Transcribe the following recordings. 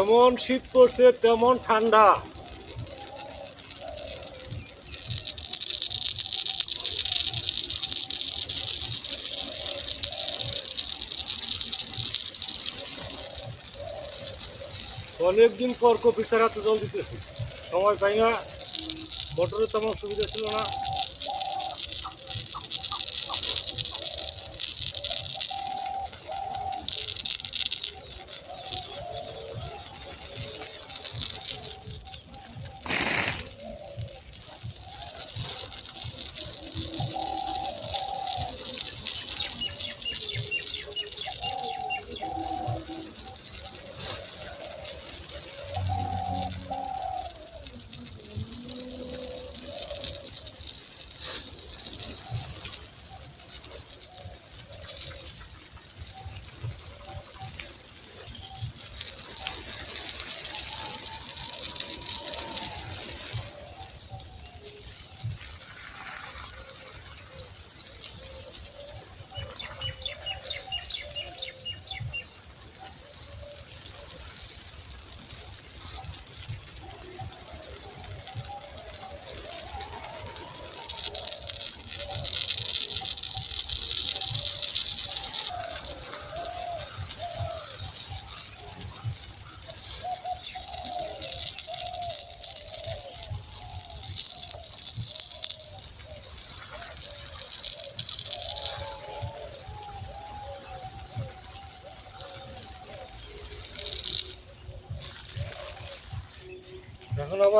যেমন শীত পড়ছে, তেমন ঠান্ডা। অনেকদিন পর কপি ছাড়া তো জল দিতেছি। সময় পাই না। মোটরের তেমন সুবিধা ছিল না।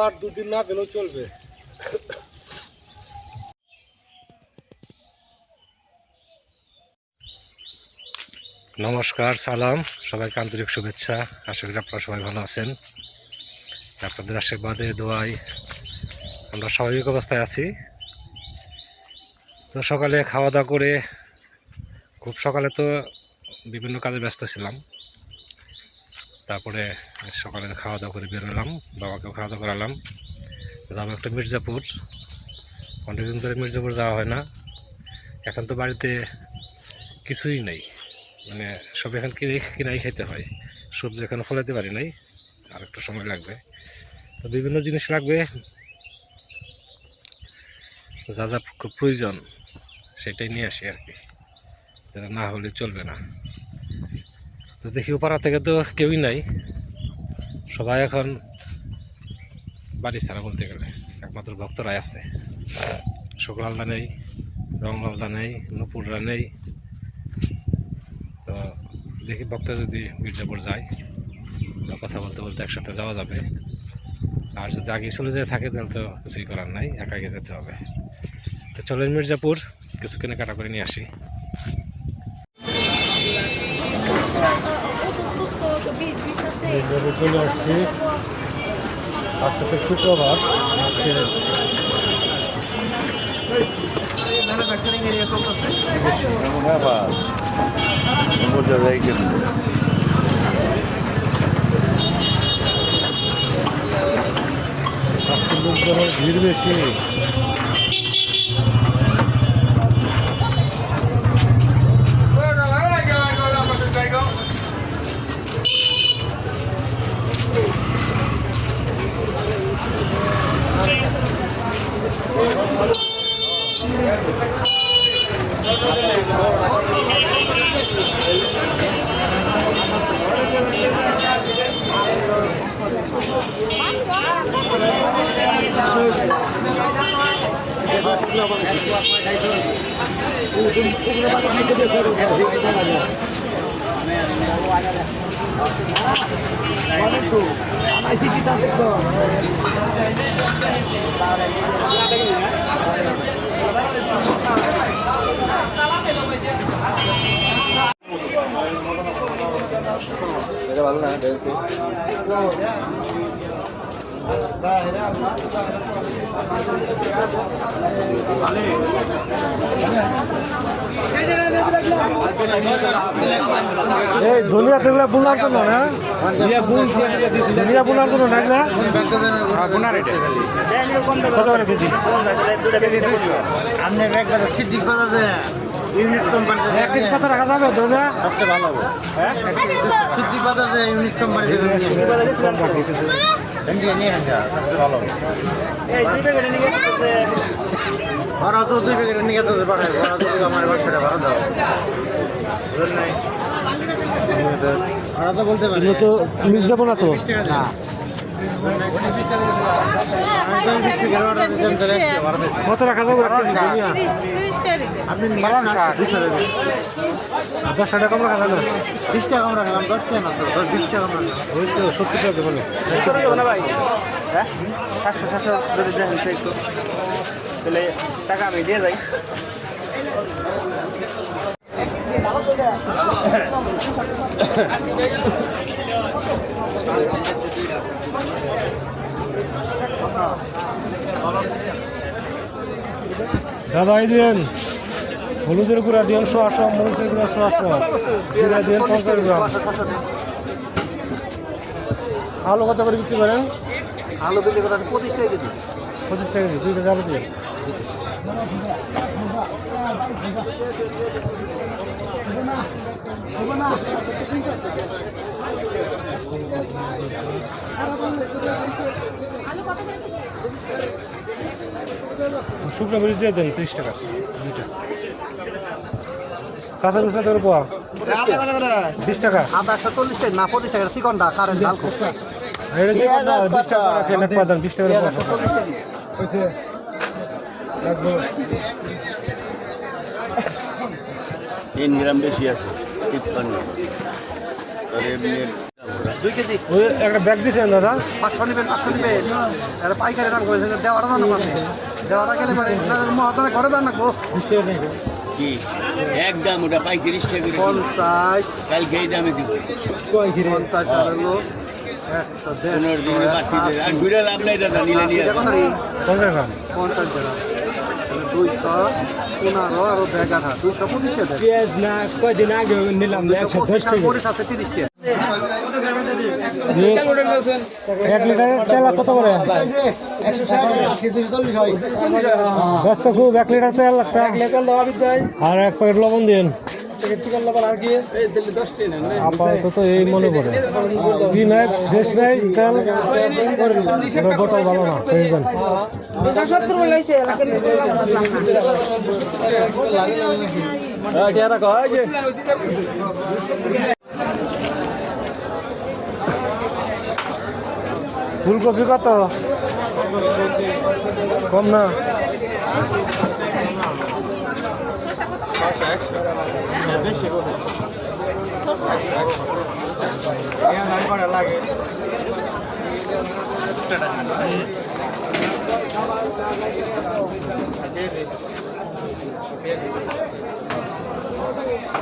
আবার দুদিন না দিলেও চলবে। নমস্কার, সালাম। সবাইকে আন্তরিক শুভেচ্ছা। আশা করি আপনারা সবাই ভালো আছেন। আপনাদের আশীর্বাদে দোয়াই আমরা স্বাভাবিক অবস্থায় আছি। তো সকালে খাওয়া দাওয়া করে, খুব সকালে তো বিভিন্ন কাজে ব্যস্ত ছিলাম। তারপরে সকালে খাওয়া দাওয়া করে বেরোলাম বাবাকেও খাওয়া দাওয়া করালাম। যাব একটা মির্জাপুর। অনেকদিন ধরে মির্জাপুর যাওয়া হয় না। এখন তো বাড়িতে কিছুই নেই। মানে সব এখন কিনে, কিনাই খেতে হয়। সবজি এখানে ফলাতে পারি নাই, আর একটু সময় লাগবে। তো বিভিন্ন জিনিস লাগবে। যা যা প্রয়োজন, সেটাই নিয়ে আসি আর কি। যেটা না হলে চলবে না। তো দেখি পাড়া থেকে তো কেউই নাই। সবাই এখন বাড়ি ছাড়া বলতে গেলে। একমাত্র ভক্তরাই আছে। শুক্লালদা নেই রংলালদা নেই, নুপুররা নেই। তো দেখি ভক্ত যদি মির্জাপুর যায় কথা বলতে বলতে একসাথে যাওয়া যাবে। আর যদি আগে চলে যেয়ে থাকে, তাহলে তো কিছুই করার নাই একা একা যেতে হবে। তো চলেন মির্জাপুর, কিছু কেনাকাটা করে নিয়ে আসি। মির্জাপুর চলে আসছি আজকে তো শুক্রবার আজকে এমন ব্যাপার বোঝা যায় কেন আজকে লোকজনের ভিড় বেশি এটা ভালো না ড্যান্সে এই ধনিয়া তেগুলা বোনার জন্য না? ধনিয়া বোনার জন্য না এগুলা? কত করে কেজি? আপনি একবার সিদ্ধি কথা দেয় ইউনিট কোম্পানি এক কেজি কত রাখা যাবে ধরে সবচেয়ে ভালো হবে। সিদ্ধি বাজার যে ইউনিট কোম্পানি নিয়ে নিয়ে আসা সবচেয়ে ভালো হবে। ভাড়া তো দুই প্যাকেট নিয়ে যেতে পাঠায় ভাড়া তো আমার বাসাটা ভাড়া দাও। ভাড়া তো বলতে পারি। তো মিস যাব না তো? না। কত রাখা যাবে দুশো টাকা। কম রাখা যাবে বিশ টাকা কম রাখলাম দশ টাকা না টাকা রাখলাম ওই তো সত্তর টাকা দেবো না। ভাই হ্যাঁ সাতশো সাতশো যদি একটু তাহলে টাকা আমি দিয়ে যাই দাদা এই দিন হলুদের গুঁড়া দিন শোয়াশো মরিচের গুঁড়া শোয়াশো জিরা দিন পঞ্চাশ গ্রাম। আলু কত করে বিক্রি করেন? আলু বিক্রি করা পঁচিশ টাকা কেজি। পঁচিশ টাকা কেজি দুই কেজি আলু দিন শুকনো মরিচ দিয়ে দেন ত্রিশ টাকা। দুইটা। কাঁচা মরিচ না দেবো পোয়া? বিশ টাকা। না পঁচিশ টাকা চিকনটা কারেন্ট ডাল বিশ টাকা করে রাখেন, এক পাদান, বিশ টাকা তিন গ্রাম বেশি আছে তিপ্পান্ন। আর এমনি দুই কেজি। ওই একটা ব্যাগ দিয়েছেন দাদা? পাঁচশো নেবেন পাঁচশো নেবেন। এটা পাইকারি দাম করেছে দেওয়াটা দাম আছে দেওয়াটা গেলে পরে মহাজনে ঘরে দাম রাখব কি? একদম ওটা পঁয়ত্রিশ টাকা করে কিলো। পঞ্চাশ। কালকে এই দামে দিব। পঞ্চাশ আর হলো একশো পনেরো দিনে। আর ঘুরে লাভ নাই দাদা নিলে নিয়ে দেখো যাবে। না। পঞ্চাশ গ্রাম পঞ্চাশ টাকা দুইশো পনেরো আরও ব্যাগ আঠা দুইশো পঁচিশ পেঁয়াজ না কয়দিন আগে নিলাম একশো দশ টাকা। আছে তিরিশ। এক লিটারের তেল কত করে? ব্যস্ত খুব, এক লিটার তেল একটা। আর এক প্যাকেট লবণ দিন আপাতত এই মনে পড়ে। কি নাই দেশ নাই ফুলকপি কত? কম না।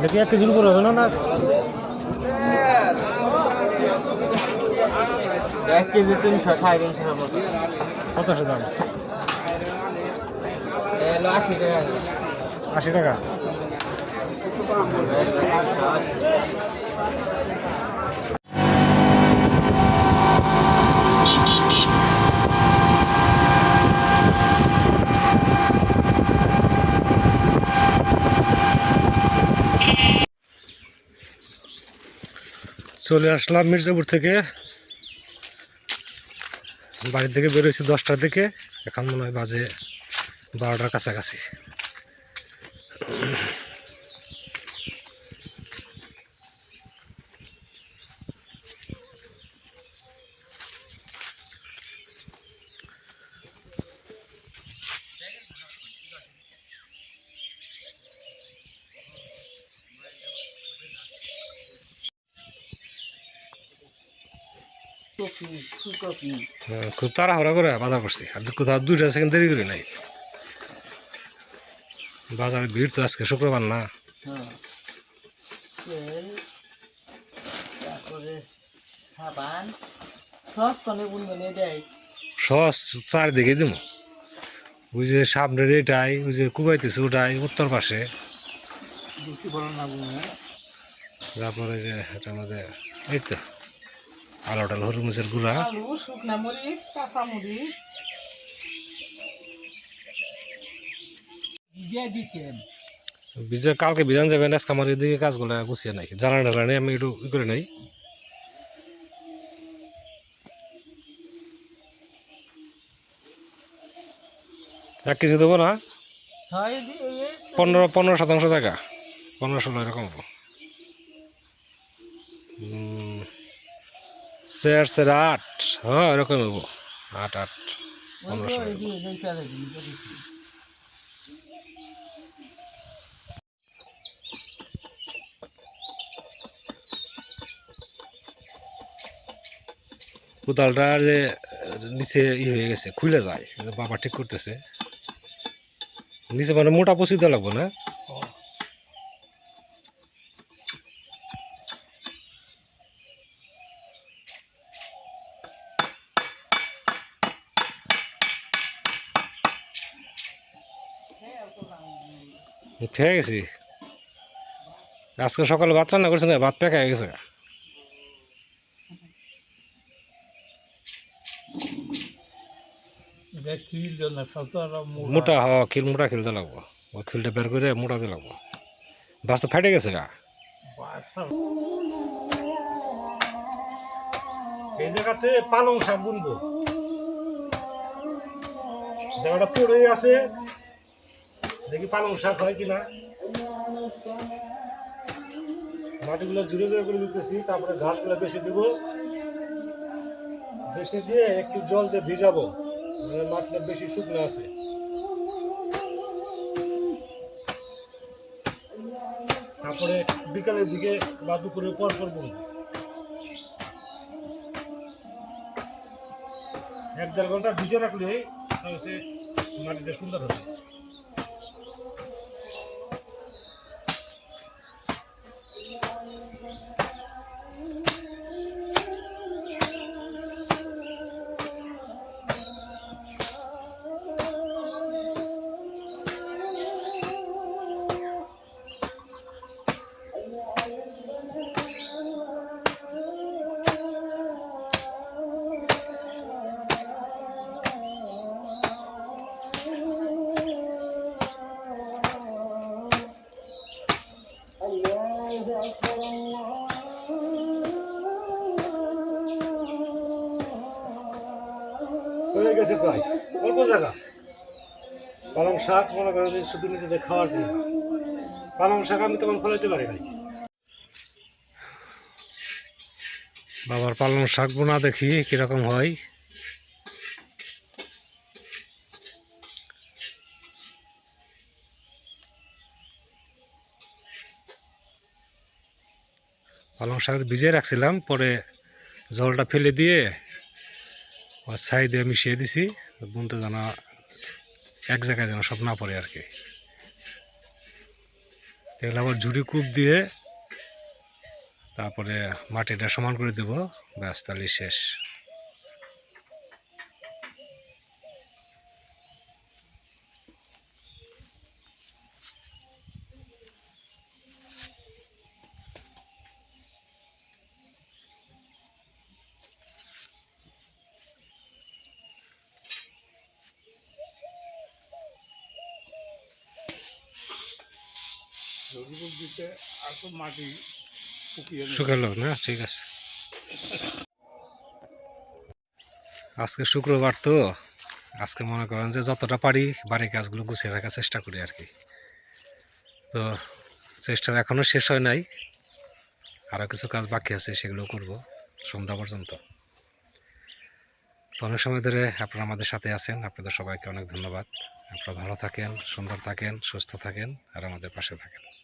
দেখি এক কেজির উপরে হবে না? এক কেজি তিনশো সাড়ে তিনশো কত দাম? আশি টাকা। আশি টাকা? চলে আসলাম মির্জাপুর থেকে। বাড়ি থেকে বেরোয়েছি দশটার দিকে। এখন মনে হয় বাজে বারোটার কাছাকাছি। খুব তাড়াহুড়া করে বাজার করছি। আর কোথাও দুইটা সেকেন্ড দেরি করি নাই। বাজারে ভিড় তো আজকে শুক্রবার না। দেয় সস চারিদিকে দিব। ওই যে সামনের এটাই ওই যে কুবাইতেছে ওটাই উত্তর পাশে। তারপরে যে এটা আমাদের এই তো। আলো টাল হরমুজের গুঁড়া। আলু শুকনা মরিচ কাঁচা মরিচ। দিয়ে কালকে বিধান যাবেন আজকে আমার এদিকে কাজগুলো গুছিয়ে নাই। জানা টানা আমি একটু ই করে নেই। এক কেজি দেবো না? হয় পনেরো পনেরো শতাংশ জায়গা। পনেরো ষোলো এরকম হব। চার চার আট। হ্যাঁ এরকম হব আট আট পনেরো ষোলো ওই দিয়ে দেখে আর দিন করি। কোদালটা যে, নিচে ই হয়ে গেছে খুলে যায়। বাবা ঠিক করতেছে। নিচে মানে মোটা পচি দেওয়া লাগবো না? খেয়ে গেছি। আজকে সকালে ভাত রান্না করছে না ভাত পেকা হয়ে গেছে মোটা হওয়া খিল মোটা খিলতে লাগবো। ওই খিলটা বের করে মোটা দিয়ে লাগবো। বাস তো ফেটে গেছে গা। এই জায়গাতে পালং শাক বুনবো। জায়গাটা পড়ে আছে। দেখি পালং শাক হয় কিনা। মাটিগুলো জুড়ে জুড়ে করে দিতেছি তারপরে ঘাসগুলো বেশি দেবো। বেশি দিয়ে একটু জল দিয়ে ভিজাবো মানে মাটিটা বেশি শুকনো আছে। তারপরে বিকালের দিকে বা দুপুরে পর করব এক দেড় ঘণ্টা ভিজে রাখলে মাটিটা সুন্দর হবে। গেছে অল্প জায়গা। পালং শাক, মনে করেন শুধু নিজেদের খাওয়ার জন্য। পালং শাক আমি তেমন ফলাইতে পারি নাই। বাবার পালং শাক বোনা দেখি, কীরকম হয়। পালং শাক ভিজিয়ে রাখছিলাম, পরে জলটা ফেলে দিয়ে ওর ছাই দিয়ে মিশিয়ে দিছি বুনতে যেন এক জায়গায় যেন সব না পড়ে আর কি। তাহলে আবার ঝুড়ি কূপ দিয়ে তারপরে মাটিটা সমান করে দেব, ব্যাস তাহলে শেষ। না? ঠিক আছে। আজকে শুক্রবার তো। আজকে মনে করেন যে যতটা পারি বাড়ির কাজগুলো গুছিয়ে রাখার চেষ্টা করি আর কি। তো চেষ্টা এখনও শেষ হয় নাই। আরও কিছু কাজ বাকি আছে, সেগুলো করব সন্ধ্যা পর্যন্ত। তো অনেক সময় ধরে আপনারা আমাদের সাথে আছেন। আপনাদের সবাইকে অনেক ধন্যবাদ। আপনারা ভালো থাকেন, সুন্দর থাকেন, সুস্থ থাকেন, আর আমাদের পাশে থাকেন।